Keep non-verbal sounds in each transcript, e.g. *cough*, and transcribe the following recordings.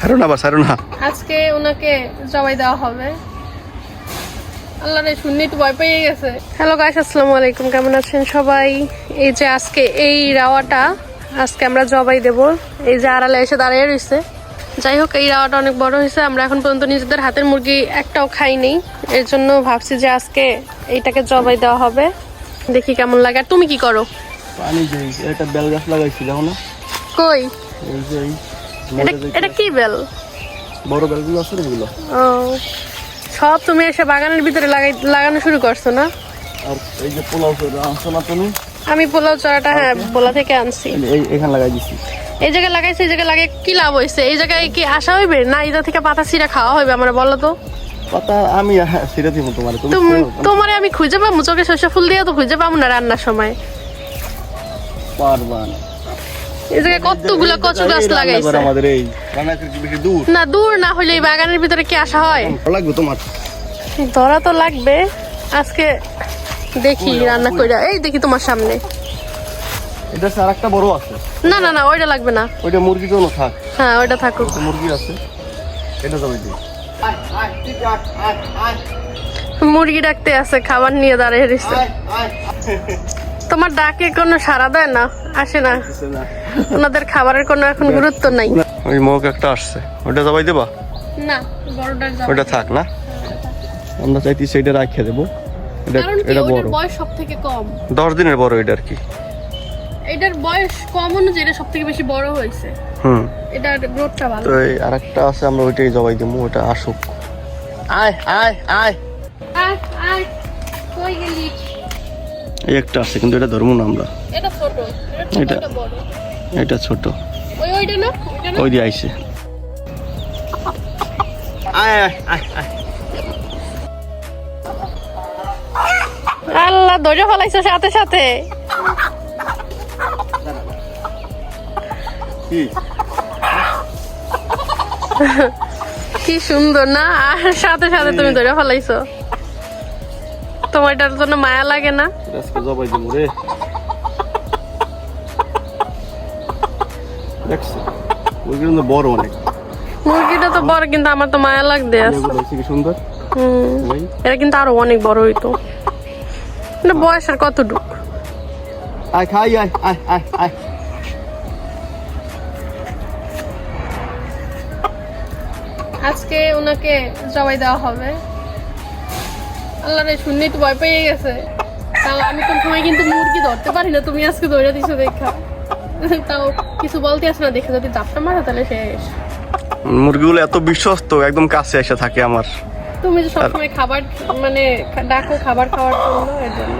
ছাড়ো না বা ছাড়ো না। আজকে ওনাকে জবাই দেওয়া হবে। আল্লাহ রে শুননি তো ভয় পেয়ে গেছে। হ্যালো গাইস আসসালামু আলাইকুম। কেমন আছেন সবাই? এই যে আজকে এই রাওয়াটা আজকে আমরা জবাই দেব। এই যে আড়ালে এসে দাঁড়িয়ে রয়েছে যাই হোক এই রাওয়াটা অনেক বড় হয়েছে। আমরা এখন পর্যন্ত নিজেদের হাতের মুরগি একটাও খাইনি এর জন্য ভাবছি যে আজকে এইটাকে জবাই দেওয়া হবে। দেখি কেমন লাগে। আর তুমি কি করো? পানি যে একটা বেল গাছ লাগাইছি দেখো না? কই? এই যে এটা এটা কি বেল? বড় বেলগুলো আছে এগুলো ও সব তুমি এসে বাগানের ভিতরে লাগাই লাগানো শুরু করছ না? আর এই যে পোলাও করে আনছো না তুমি? আমি পোলাও চারাটা হ্যাঁ বোলা থেকে আনছি। এই এখানে লাগাই দিছি। এই জায়গায় লাগাইছি এই জায়গায় লাগিয়ে কি লাভ হয়েছে এই জায়গায় কি আসা হইবে? না এটা থেকে পাতা ছিঁড়া খাওয়া হইবে আমার বলো তো। পাতা আমি হ্যাঁ, ছেড়ে দিব তোমার। তুমি তুমি তোমারে আমি খুঁজে পাবো চোখে শস্য ফুল দিয়ে তো খুঁজে পাবো না রান্নার সময়। পারবা না। এই জায়গায় কতগুলো কচু গাছ লাগাইছে? আমাদের এই দূর। না দূর না হইলে এই বাগানের ভিতরে কি আসা হয়? লাগবে তোমার। ধরা তো লাগবে। আজকে দেখি রান্না কইরা। এই দেখি তোমার সামনে। এটা আর একটা বড় আছে। না না না ওইটা লাগবে না। ওইটা মুরগি জন্য থাক। হ্যাঁ ওইটা থাকুক। মুরগি আছে। এটা যাবে দিই মুরগি ডাকতে আছে খাবার নিয়ে দাঁড়িয়ে রয়েছে তোমার ডাকে কোনো সাড়া দেয় না। আসে না। ওনাদের খাবারের কোনো এখন গুরুত্ব নাই। ওই মুখ একটা আসছে। ওটা জবাই দেবা? না বড়টার যাবে ওটা থাক না। আমরা চাইছি সেইটা রাখিয়ে দেবো। এটা এটা বড়। বয়স সব থেকে কম। দশ দিনের বড় এটা আর কি। এটার বয়স কম অনুযায়ী এটা সব থেকে বেশি বড় হয়েছে। হুম। এটার গ্রোথটা ভালো। তো আরেকটা আছে আমরা ওইটাই জবাই দেবো ওটা আসুক। আয় আয় আয়। আয় আয় কই গেলি? এই একটা আছে কিন্তু এটা ধরবো না আমরা। এটা ছোট এটা এটা- এটা বড়। এটা ছোট। ওই ওইটা না? ওই দিয়ে আইসে আয় আয় আয় আয়। আল্লাহ ধরে ফলাইছে সাথে সাথে। কি? কি সুন্দর না? আর সাথে সাথে তুমি ধরে ফলাইছো। তোমার এটার জন্য মায়া লাগে না? আজকে জবাই দেবো রে। দেখছ কিন্তু বড় অনেক। মুরগিটা তো বড় কিন্তু আমার তো মায়া লাগতে আছে। কি সুন্দর। হুম। ওই। এটা কিন্তু আরও অনেক বড় হইতো। এটা বয়স আর কতটুক? আয় খাই আয় আয় আয় আয়। আজকে ওনাকে জবাই দেওয়া হবে। আল্লাহ রে শুননি তো ভয় পেয়ে গেছে। তাও আমি কোন সময় কিন্তু মুরগি ধরতে পারি না তুমি আজকে ধরে দিছো দেখা। *laughs* তাও কিছু বলতে আসে না দেখে যদি দাপটা মারা তাহলে শেষ মুরগিগুলো এত বিশ্বস্ত একদম কাছে এসে থাকে আমার। তুমি যে সবসময় খাবার মানে ডাকো খাবার খাওয়ার জন্য এর জন্য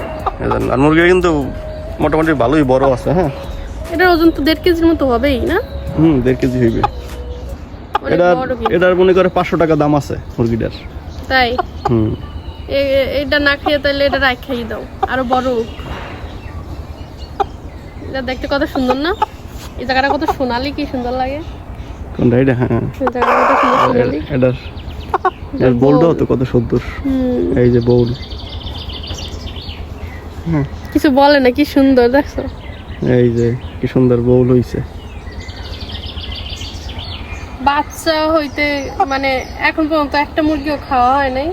আর মুরগি কিন্তু মোটামুটি ভালোই বড় আছে হ্যাঁ। এটার ওজন তো দেড় কেজির মতো হবেই না? হুম দেড় কেজি হইবে। এটার এটার মনে করে পাঁচশো টাকা দাম আছে মুরগিটার। তাই? হুম। এটা না খেয়ে তাহলে এটা রাখ খাইয়ে দাও আরও বড়। এটা দেখতে কত সুন্দর না? এই জায়গাটা কত সোনালি কি সুন্দর লাগে। কোনটা এটা? হ্যাঁ। এই জায়গাটা কত সুন্দর সোনালি। এটার এর বোলটাও তো কত সুন্দর। এই যে বোল কিছু বলে না কি সুন্দর দেখছ? এই যে কি সুন্দর বোল হইছে। বাচ্চা হইতে মানে এখন পর্যন্ত একটা মুরগিও খাওয়া হয় নাই।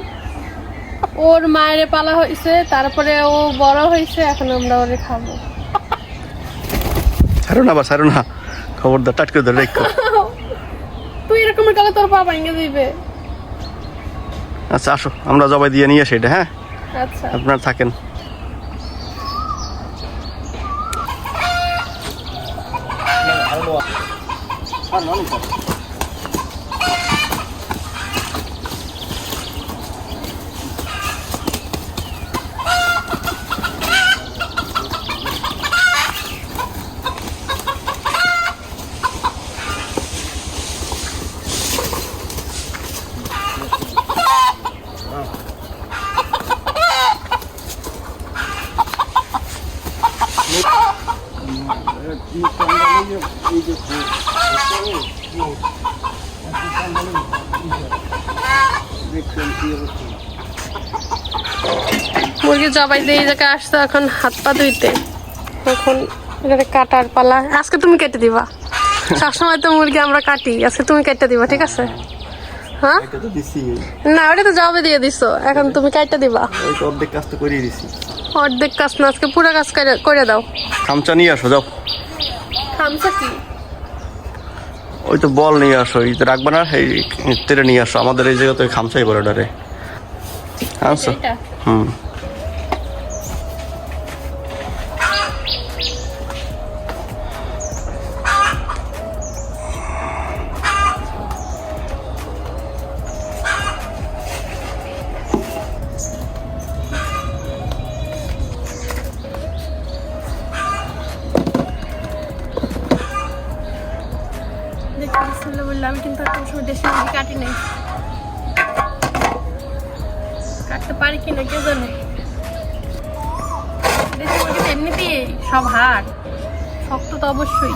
ওর মায়ের পালা হয়েছে তারপরে ও বড় হয়েছে এখন আমরা ওরে খাব। ছাড়ো না বা ছাড়ো না খবরদার টাটকে ধরে রেখো তুই এরকম কালে তোর পা ভাঙে দিবে। আচ্ছা আসো আমরা জবাই দিয়ে নিয়ে আসি এটা হ্যাঁ? আচ্ছা। আপনারা থাকেন। মুরগি জবাই দিয়ে জায়গায় আসছে এখন হাত পা ধুইতে। এখন কাটার পালা। আজকে তুমি কেটে দিবা। সবসময় তো মুরগি আমরা কাটি আজকে তুমি কাটটা দিবা ঠিক আছে? হ্যাঁ? না ওটা তো জবে দিয়ে দিছো এখন তুমি কাটটা দিবা। অর্ধেক কাজ তো করিয়ে দিছি। অর্ধেক কাজ না আজকে পুরো কাজ করে- দাও। খামচা নিয়ে আসো যাও। খামসা কি? ওই তো বল নিয়ে আসো এই তো রাখবে না এই তেলে নিয়ে আসো। আমাদের এই জায়গা তো ওই খামচাই বলে ডারে আনছো? হুম। দেশি মুরগি কাটি নাই। কাটতে পারি কিনা কে জানে? দেশি মুরগি এমনিতেই সব হাড়, শক্ত তো অবশ্যই।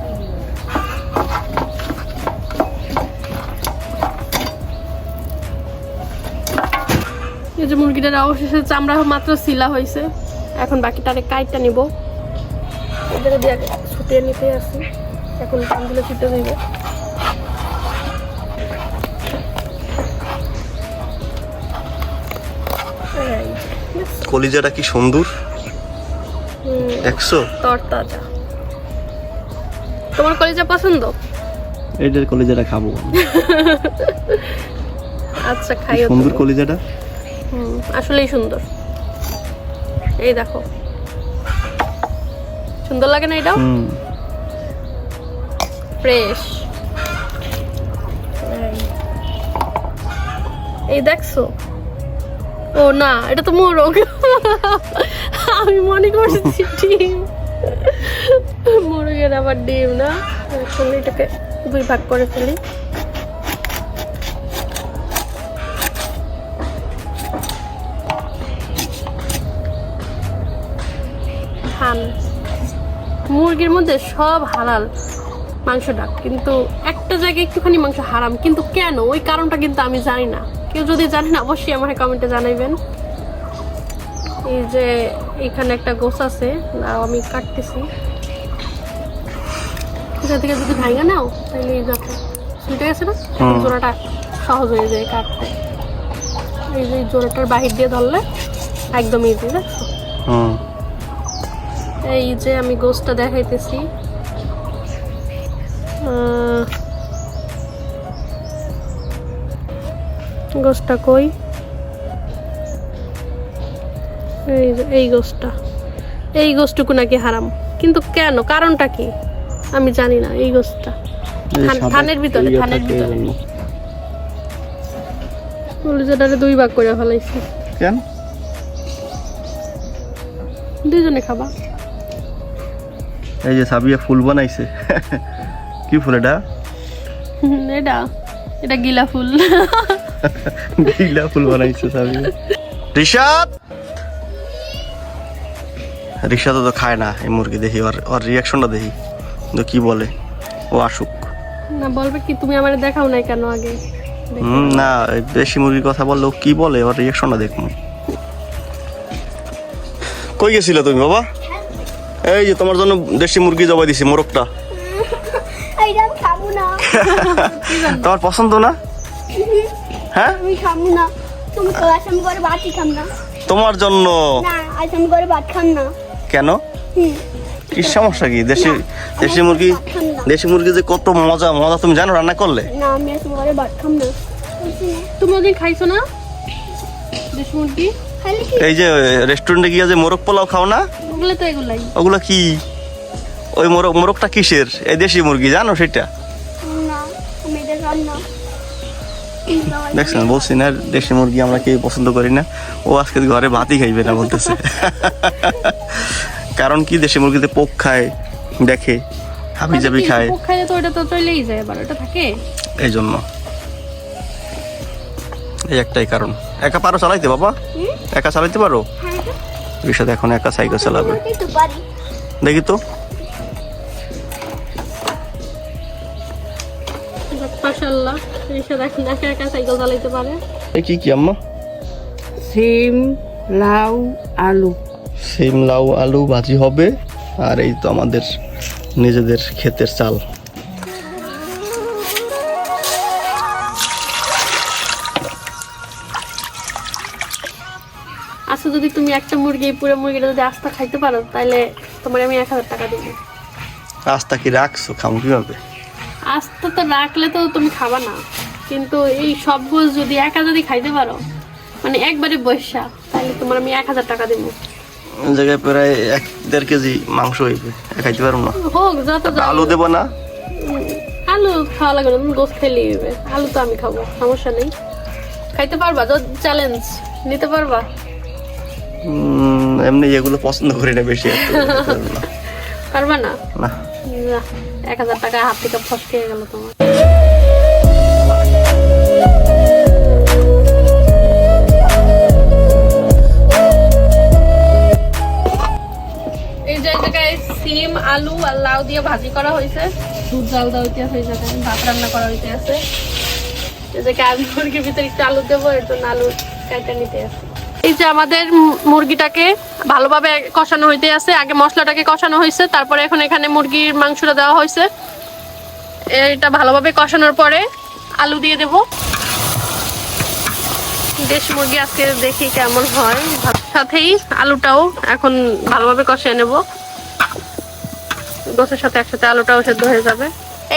এই যে মুরগিটার অবশেষে চামড়া মাত্র সিলা হয়েছে। এখন বাকিটারে কাইটটা নিব। এদের দিয়ে ছুটিয়ে নিতে আসি। এখন কানগুলো ছুটে দিব এই, কলিজাটা কি সুন্দর? দেখছ তরতাজা। তোমার কলিজা পছন্দ? এইটার কলিজাটা খাব। *laughs* আচ্ছা খাইও সুন্দর তুমি। কলিজাটা। হুম, আসলেই সুন্দর। এই দেখো। সুন্দর লাগে না এটাও? ফ্রেশ। এই দেখছ? ও না এটা তো মোরগ। আমি মনে করছি ডিম। মোরগের আবার ডিম না? আসলে এটাকে দুই ভাগ করে ফেলি। মুরগির মধ্যে সব হালাল মাংসটা কিন্তু একটা জায়গায় একটুখানি মাংস হারাম কিন্তু কেন? ওই কারণটা কিন্তু আমি জানি না। কেউ যদি জানেন অবশ্যই আমার কমেন্টে জানাইবেন। এই যে এখানে একটা গোস আছে আমি কাটতেছি। এটা থেকে যদি ভাঙা নাও তাহলে এই দেখো সুইটে গেছে না? জোড়াটা সহজ হয়ে যায় কাটতে। এই যে জোড়াটার বাহির দিয়ে ধরলে একদম ইজি এই যে আমি গোসটা দেখাইতেছি। গোসটা কই? এই যে এই গোসটা এই গোসটুকু নাকি হারাম। কিন্তু কেন? কারণটা কি? আমি জানি না এই গোসটা থানের ভিতরে, থানের ভিতরে। কলিজাটারে দুই ভাগ করে ফেলাইছি। কেন? দুইজনে খাবা। এই যে সাবিয়া ফুল বানাইছে। কি ফুল এটা? *laughs* এটা এটা গিলা ফুল। *laughs* গিলা ফুল বানাইছে সাবিয়া। রিশাদ? রিশাদ তো খায় না এই মুরগি দেখি ওর ওর রিয়াকশনটা দেখি। তো কি বলে? ও আসুক। না বলবে কি তুমি আমার দেখাও নাই কেন আগে? হুম না দেশি মুরগির কথা বললে ও কি বলে? ওর রিয়াকশনটা দেখুন। কই গেছিল তুমি বাবা? এই যে তোমার জন্য দেশি মুরগি জবাই দিছি মোরগটা। *laughs* তোমার পছন্দ না? হ্যাঁ? আমি খাব না। তুমি তো আজ করে ভাতই খাম না। তোমার জন্য। না আজ করে ভাত খাম না। কেন? কি সমস্যা কি? দেশি দেশি মুরগি দেশি মুরগি যে কত মজা মজা তুমি জানো রান্না করলে? না আমি আজ করে ভাত খাম না। তুমি ওদিন খাইছো না? দেশি মুরগি? এই যে রেস্টুরেন্টে গিয়ে যে মোরগ পোলাও খাও না? ওগুলো তো এগুলাই। ওগুলো কি? ওই মোরগ মোরগটা কিসের? এই দেশি মুরগি জানো সেটা? দেখছেন বলছি না দেশি মুরগি আমরা কেউ পছন্দ করি না। ও আজকে ঘরে ভাতই খাইবে না বলতেছে। কারণ কি দেশি মুরগিতে পোক খায় দেখে হাবি জাবি খায়। পোক খাইলে তো ওটা তো চলেই যায় এবার ওটা থাকে। এই জন্য এই একটাই কারণ। একা পারো চালাইতে বাবা? একা চালাইতে পারো? রিসাদ এখন একা সাইকেল চালাবে। এই দেখি তো। মাশাআল্লাহ রিশা দেখেন একা একা সাইকেল চালাইতে পারে। এ কি কি আম্মা? সিম লাউ আলু। সিম লাউ আলু ভাজি হবে। আর এই তো আমাদের নিজেদের ক্ষেতের চাল। মুরগি এই পুরো মুরগিটা যদি আস্তা খাইতে পারো তাহলে তোমার আমি এক হাজার টাকা দিব। রাস্তা কি রাখছো? খাম কীভাবে? আস্তা তো রাখলে তো তুমি খাবা না। কিন্তু এই সবগুলো যদি একা যদি খাইতে পারো মানে একবারে বৈশা তাহলে তোমার আমি এক হাজার টাকা দিব। জায়গায় প্রায় এক দেড় কেজি মাংস হইবে খাইতে পারব না। হোক যত আলু দেবো না? আলু খাওয়া লাগবে না গোস খেলেই আলু তো আমি খাব সমস্যা নেই। খাইতে পারবা তো চ্যালেঞ্জ নিতে পারবা। এমনি এগুলো পছন্দ করি না বেশি। পারবা না? না। এক হাজার টাকা হাত থেকে ফসকে গেল তোমার। এই যে জায়গায় সিম আলু আর লাউ দিয়ে ভাজি করা হয়েছে। দুধ জাল দেওয়া হইতে আছে এই জায়গায় ভাত রান্না করা হইতে আছে। এই জায়গায় আমি মুরগির ভিতরে একটু আলু দেবো এর জন্য আলু কাটা নিতে আছে। এই যে আমাদের মুরগিটাকে ভালোভাবে কষানো হইতে আছে। আগে মশলাটাকে কষানো হয়েছে তারপরে এখন এখানে মুরগির মাংসটা দেওয়া হয়েছে এটা ভালোভাবে কষানোর পরে আলু দিয়ে দেব। দেশি মুরগি আজকে দেখি কেমন হয়। সাথেই আলুটাও এখন ভালোভাবে কষিয়ে নেব। গোসের সাথে একসাথে আলুটাও সেদ্ধ হয়ে যাবে।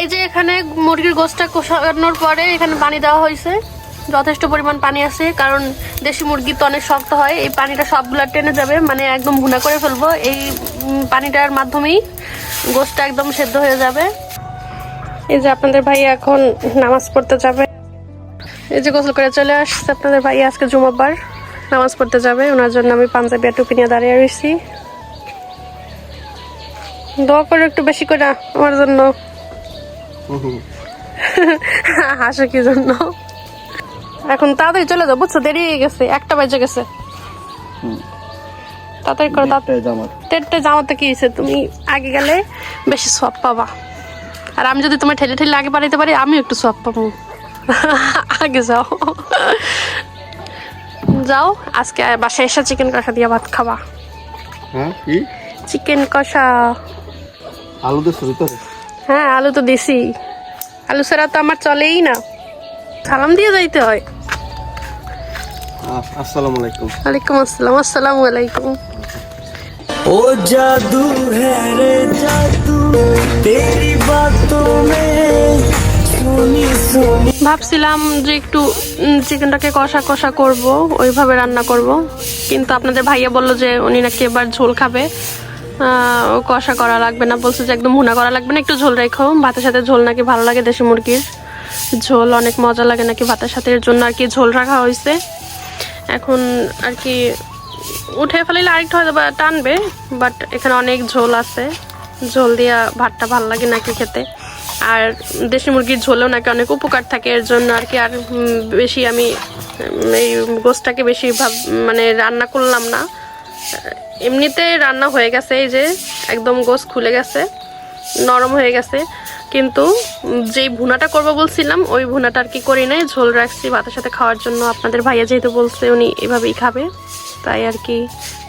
এই যে এখানে মুরগির গোসটা কষানোর পরে এখানে পানি দেওয়া হয়েছে যথেষ্ট পরিমাণ পানি আছে কারণ দেশি মুরগি তো অনেক শক্ত হয় এই পানিটা সবগুলা টেনে যাবে মানে একদম ভুনা করে ফেলব। এই পানিটার মাধ্যমেই গোসটা একদম সেদ্ধ হয়ে যাবে। এই যে আপনাদের ভাই এখন নামাজ পড়তে যাবে। এই যে গোসল করে চলে আসছে আপনাদের ভাই আজকে জুমাবার নামাজ পড়তে যাবে। ওনার জন্য আমি পাঞ্জাবি আর টুপি নিয়ে দাঁড়িয়ে রয়েছি। দোয়া করে একটু বেশি করে আমার জন্য। *laughs* হাসো কি জন্য? এখন তাড়াতাড়ি চলে যাও বুঝছ? দেরি হয়ে গেছে একটা বাজে গেছে। তাড়াতাড়ি করো টেটে জামাতে। কি হয়েছে? তুমি আগে গেলে বেশি সব পাবা। আর আমি যদি তোমার ঠেলে ঠেলে আগে পাঠাইতে পারি আমিও একটু সব পাবো। *laughs* আগে যাও। যাও আজকে বাসায় এসে চিকেন কষা দিয়ে ভাত খাবা। হ্যাঁ চিকেন কষা। আলু ভিতরে হ্যাঁ আলু তো দিছি। আলু ছাড়া তো আমার চলেই না। সালাম দিয়ে যাইতে হয় আসসালামু আলাইকুম ওয়ালাইকুম আসসালাম আসসালামু আলাইকুম ओ जादू है रे जादू तेरी बातों में सोनी सोनी ভাবছিলাম যে একটু চিকেনটাকে কষা কষা করব ওইভাবে রান্না করব কিন্তু আপনাদের ভাইয়া বলল যে উনি নাকি এবার ঝোল খাবে আহ, ও কষা করা লাগবে না বলছে যে একদম ভুনা করা লাগবে না একটু ঝোল রেখো ভাতের সাথে ঝোল নাকি ভালো লাগে দেশি মুরগির ঝোল অনেক মজা লাগে নাকি ভাতের সাথে, এর জন্য আর কি ঝোল রাখা হয়েছে। এখন আর কি উঠে ফেলাইলে আরেকটু হয়তো বা টানবে বাট এখানে অনেক ঝোল আছে। ঝোল দিয়া ভাতটা ভালো লাগে নাকি খেতে? আর দেশি মুরগির ঝোলেও নাকি অনেক উপকার থাকে, এর জন্য আর কি আর বেশি আমি এই গোসটাকে বেশি ভাব মানে রান্না করলাম না। এমনিতে রান্না হয়ে গেছে, এই যে একদম গোস খুলে গেছে, নরম হয়ে গেছে। কিন্তু যেই ভুনাটা করব বলছিলাম, ওই ভুনাটা আর কি করি নাই। ঝোল রাখছি ভাতের সাথে খাওয়ার জন্য। আপনাদের ভাইয়া যেহেতু বলছে উনি এভাবেই খাবে, তাই আর কি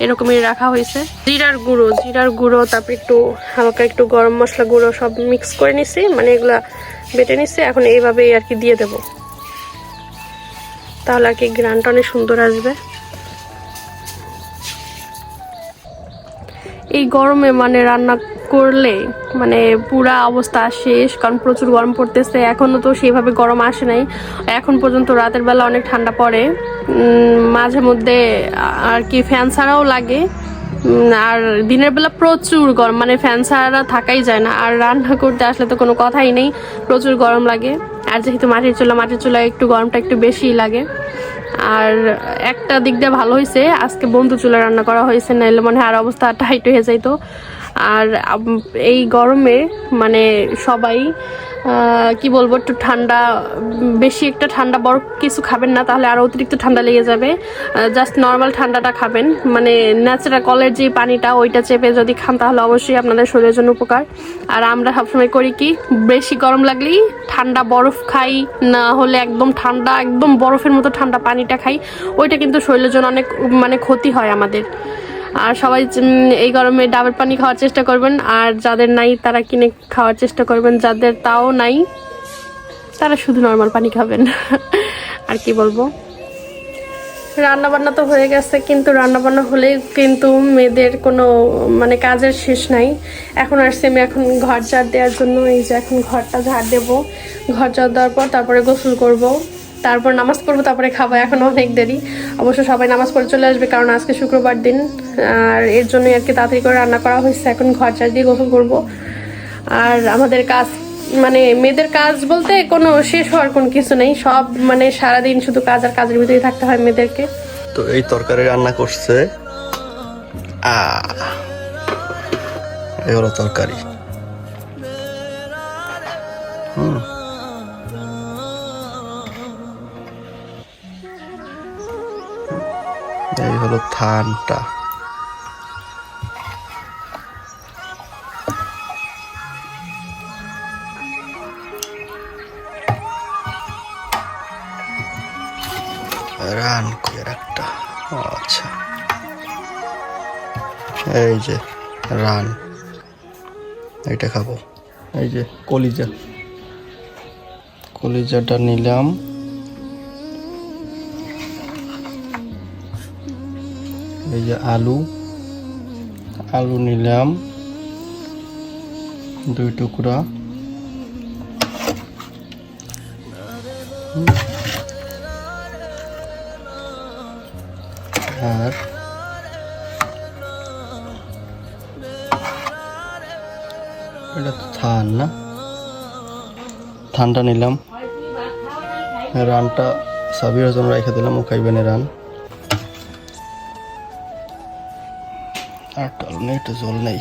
এরকমই রাখা হয়েছে। জিরার গুঁড়ো জিরার গুঁড়ো, তারপর একটু হালকা একটু গরম মশলা গুঁড়ো সব মিক্স করে নিছি মানে এগুলা বেটে নিছি, এখন এইভাবেই আর কি দিয়ে দেব। তাহলে আর কি গ্রানটা অনেক সুন্দর আসবে। এই গরমে মানে রান্না করলে মানে পুরা অবস্থা শেষ, কারণ প্রচুর গরম পড়তেছে। এখনও তো সেইভাবে গরম আসে নাই। এখন পর্যন্ত রাতের বেলা অনেক ঠান্ডা পড়ে। মাঝে মধ্যে আর কি ফ্যান ছাড়াও লাগে। আর দিনের বেলা প্রচুর গরম মানে ফ্যান ছাড়া থাকাই যায় না। আর রান্না করতে আসলে তো কোনো কথাই নেই, প্রচুর গরম লাগে। আর যেহেতু মাটির চুলা মাটির চুলা একটু গরমটা একটু বেশি লাগে। আর একটা দিক দিয়ে ভালো হয়েছে আজকে বন্ধু চুলা রান্না করা হয়েছে নাহলে মনে হয় আর অবস্থা টাইট হয়ে যাইতো। আর এই গরমে মানে সবাই কি বলব, একটু ঠান্ডা, বেশি একটা ঠান্ডা বরফ কিছু খাবেন না, তাহলে আরও অতিরিক্ত ঠান্ডা লেগে যাবে। জাস্ট নর্মাল ঠান্ডাটা খাবেন। মানে ন্যাচারাল কলের যে পানিটা, ওইটা চেপে যদি খান, তাহলে অবশ্যই আপনাদের শরীরের জন্য উপকার। আর আমরা সবসময় করি কি, বেশি গরম লাগলেই ঠান্ডা বরফ খাই, না হলে একদম ঠান্ডা, একদম বরফের মতো ঠান্ডা পানিটা খাই। ওইটা কিন্তু শরীরের জন্য অনেক মানে ক্ষতি হয় আমাদের। আর সবাই এই গরমে ডাবের পানি খাওয়ার চেষ্টা করবেন। আর যাদের নাই, তারা কিনে খাওয়ার চেষ্টা করবেন। যাদের তাও নাই, তারা শুধু নর্মাল পানি খাবেন। *laughs* আর কি বলব? রান্না বান্না তো হয়ে গেছে, কিন্তু রান্না বান্না হলে কিন্তু মেয়েদের কোনো মানে কাজের শেষ নাই। এখন আসছি আমি এখন ঘর ঝাড় দেওয়ার জন্য। এই যে এখন ঘরটা ঝাড় দেবো। ঘর ঝাড় দেওয়ার পর তারপরে গোসল করব। তারপর নামাজ পড়ব, তারপরে খাব। এখন অনেক দেরি। অবশ্য সবাই নামাজ পড়ে চলে আসবে, কারণ আজকে শুক্রবার দিন। আর এর জন্যই আর কি তাড়াতাড়ি করে রান্না করা হয়েছে। এখন ঘর ঝাড় দিয়ে গোসল করব। আর আমাদের কাজ মানে মেয়েদের কাজ বলতে কোনো শেষ হওয়ার কোনো কিছু নেই। সব মানে সারাদিন শুধু কাজ আর কাজের ভিতরেই থাকতে হয় মেয়েদেরকে। তো এই তরকারি রান্না করছে। আ এই হলো তরকারি। এই হলো থানটা রান একটা। আচ্ছা। এই যে, রান। এইটা খাব। এই যে, কলিজা। কলিজাটা নিলাম। এই যে আলু আলু নিলাম, দুই টুকরা। আর এটা তো থান না? থানটা নিলাম। রানটা সাবির জন্য রেখে দিলাম, ও খাইবেন রান। টল নেই একটু জল নেই।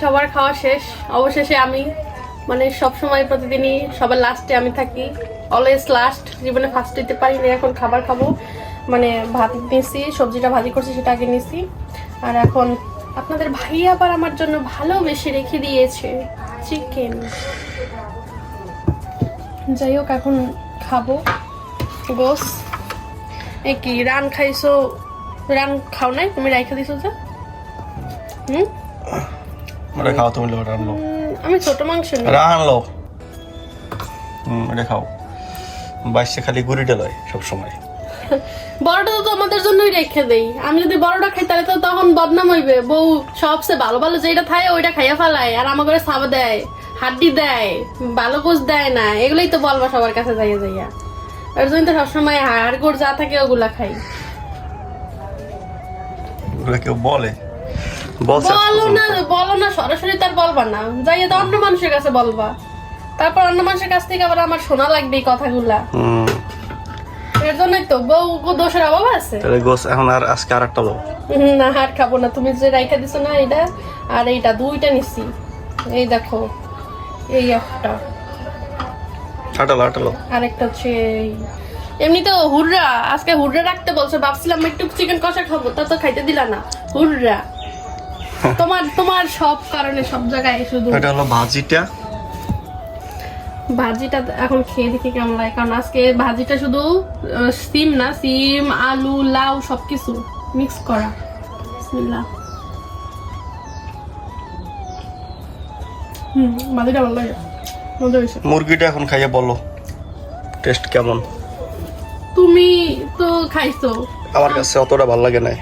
সবার খাওয়া শেষ। অবশেষে আমি মানে সব সময় প্রতিদিনই, সবার লাস্টে আমি থাকি। অলওয়েজ লাস্ট জীবনে ফার্স্ট দিতে পারি না এখন খাবার খাব। মানে ভাত নিয়েছি সবজিটা ভাজি করছি, সেটা আগে নিয়েছি আর এখন আপনাদের ভাই আবার আমার জন্য ভালোবেসে রেখে দিয়েছে। চিকেন যাই হোক এখন খাব। গোস এ কি রান খাইছো? রান খাও নাই? তুমি রাইখা দিছো যে হুম? এটা খাও তুমি রানলো উম, আমি ছোট মাংস নিই। রানলো হুম এটা খাও। বাইশে খালি গুড়িটা লয় সব সময় বড়টা তো তোমাদের জন্যই রেখে দেই। আমি যদি বড়টা খাই তাহলে তো তখন বদনাম হইবে। বউ সবচেয়ে ভালো ভালো যেটা খায় ওইটা খাইয়া ফেলায়। আর আমার ঘরে সাবা দেয় হাড্ডি দেয় ভালো গোস দেয় না। এগুলোই তো বলবা সবার কাছে যাইয়া যাইয়া। এর জন্য তো সবসময় হাড় গোড় যা থাকে ওগুলা খাই। ওগুলো কেউ বলে? বলো না বলো না সরাসরি তার বলবা না। যাইয়া তো অন্য মানুষের কাছে বলবা। তারপর অন্য মানুষের কাছ থেকে আবার আমার শোনা লাগবে এই কথাগুলা। এর জন্যই তো বউ দোষের অভাব আছে। তাহলে গোস এখন আর আজকে আর একটা লো না আর খাব না। তুমি যে রাইখা দিছো না এটা আর এইটা দুইটা নিছি। এই দেখো এই একটা। আটালো আটালো। আরেকটা হচ্ছে এই এমনিতে হুররা আজকে হুররা রাখতে বলছো ভাবছিলাম একটু চিকেন কষা খাব তা তো খাইতে দিলা না। হুররা। তোমার তোমার সব কারণে সব জায়গায় শুধু এটা হলো ভাজিটা। ভাজিটা এখন খেয়ে দেখি কেমন লাগে। কারণ আজকে ভাজিটা শুধু সিম না সিম আলু লাউ সবকিছু মিক্স করা। বিসমিল্লাহ। হুম ভাজিটা ভালো লাগে। মজা হয়েছে। মুরগিটা এখন খাইয়ে বলো টেস্ট কেমন? তুমি তো খাইছো। আমার কাছে অতটা ভালো লাগে না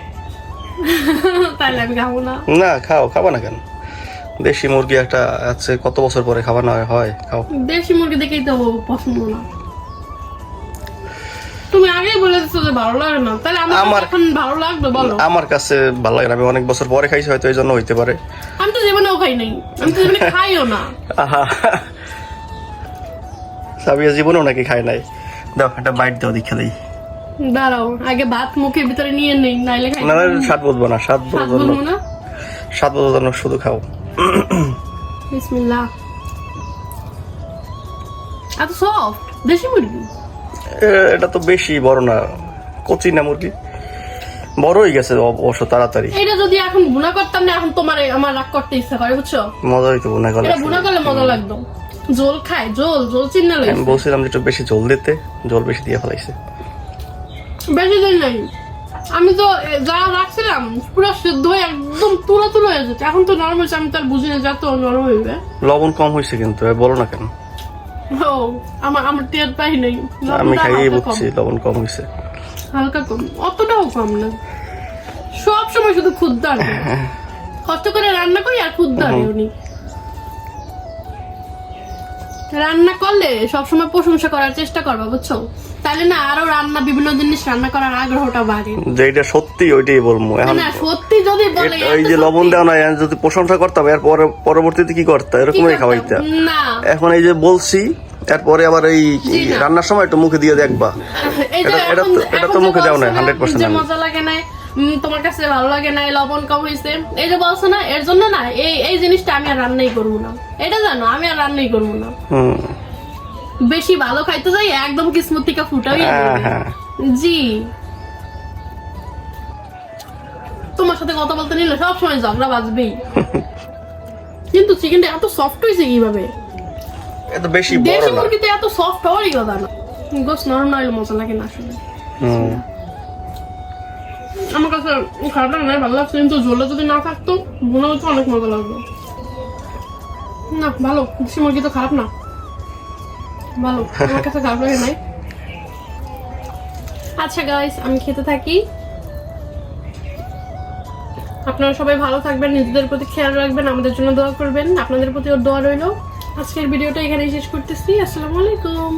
*laughs* তাইলে আমি খাব না। না খাও খাবা না কেন? দেশি মুরগি একটা আছে কত বছর পরে খাওয়া না হয়? খাও। দেশি মুরগি দেখেই তো পছন্দ না। তুমি আগেই যে ভালো লাগে না। তাহলে আমার এখন ভালো লাগবে বলো। আমার কাছে ভালো লাগে না। আমি অনেক বছর পরে খাইছি হয়তো এই জন্য হইতে পারে। আমি তো জীবনেও খাই নাই। আমি তো জীবনে খাইও না। আহা। সাবিয়া জীবনেও নাকি খায় নাই। দাও একটা বাইট দাও দেখে দেই। দাঁড়াও আগে ভাত মুখের ভিতরে নিয়ে নেই নাইলে খাই না স্বাদ বুঝব না স্বাদ বলব না? স্বাদ শুধু খাও। বিসমিল্লাহ। এত সফট দেশি মুরগি? এটা তো বেশি বড় না কচি না মুরগি। বড় হয়ে গেছে অবশ্য তাড়াতাড়ি। এটা যদি এখন বুনা করতাম না এখন তোমার আমার রাগ করতে ইচ্ছা করে বুঝছ? মজা হইতো না গেলে এটা বুনা করলে মজা লাগতো। জোল খায় জোল জোল চিন্না লাগে আমি বলছিলাম যে একটু বেশি জল দিতে জল বেশি দিয়ে ফেলাইছে। বেশি দিন নাই। আমি তো যা রাখছিলাম পুরো সিদ্ধ হয়ে একদম তুলো তুলো হয়ে যেত। এখন তো নরম হয়েছে আমি তো আর বুঝি না যত নরম হইবে। লবণ কম হয়েছে কিন্তু বলো না কেন? ও আমার আমার টের পাই নাই। আমি খাইয়ে। বুঝছি লবণ কম হয়েছে। হালকা কম অতটাও কম না। সব সময় শুধু খুদ্দার কষ্ট করে রান্না করি আর খুদ্দার উনি রান্না করলে সবসময় প্রশংসা করার চেষ্টা করবা বুঝছ? তাহলে না আরও রান্না বিভিন্ন জিনিস রান্না করার আগ্রহটা বাড়ে। যে এটা সত্যি ওইটাই বলব এখন না সত্যি যদি বলে এ- ওই এত যে লবণ দেওয়া নাই যদি প্রশংসা করতাম এর পরে পরবর্তীতে কি করতে এরকমই করতাম? না। এখন এই যে বলছি এরপরে আবার এই রান্নার সময় একটু মুখে দিয়ে দেখবা। এটা- এটা তো- মুখে দেও না, 100% যে আমি। মজা লাগে নাই তোমার কাছে ভালো লাগে নাই লবণ কম হয়েছে এই যে বলছো না এর জন্য না এই এই জিনিসটা আমি আর রান্নাই করব না। এটা জানো আমি আর রান্নাই করব না। হুম। বেশি ভালো খাইতে যাই একদম কিসমত থেকে ফুটাই হ্যাঁ হ্যাঁ। জি। তোমার সাথে কথা বলতে নিলে সবসময় ঝগড়া বাজবেই। *laughs* কিন্তু চিকেনটা এত সফট হয়েছে কীভাবে? এত বেশি বড় দেশি মুরগিতে এত সফট হওয়ারই কথা না। গোস নরম না হলে মজা লাগে না আসলে। আমার কাছে খারাপ লাগে না ভালো লাগছে কিন্তু ঝোলে যদি না থাকতো মনে হতো অনেক মজা লাগতো না ভালো দেশি মুরগি তো খারাপ না। ভালো, আমার কাছে খারাপ লাগে নাই আচ্ছা গাইস আমি খেতে থাকি। আপনারা সবাই ভালো থাকবেন, নিজেদের প্রতি খেয়াল রাখবেন, আমাদের জন্য দোয়া করবেন। আপনাদের প্রতি ওর দোয়া রইল। আজকের ভিডিওটা এখানে শেষ করতেছি। আসসালামু আলাইকুম।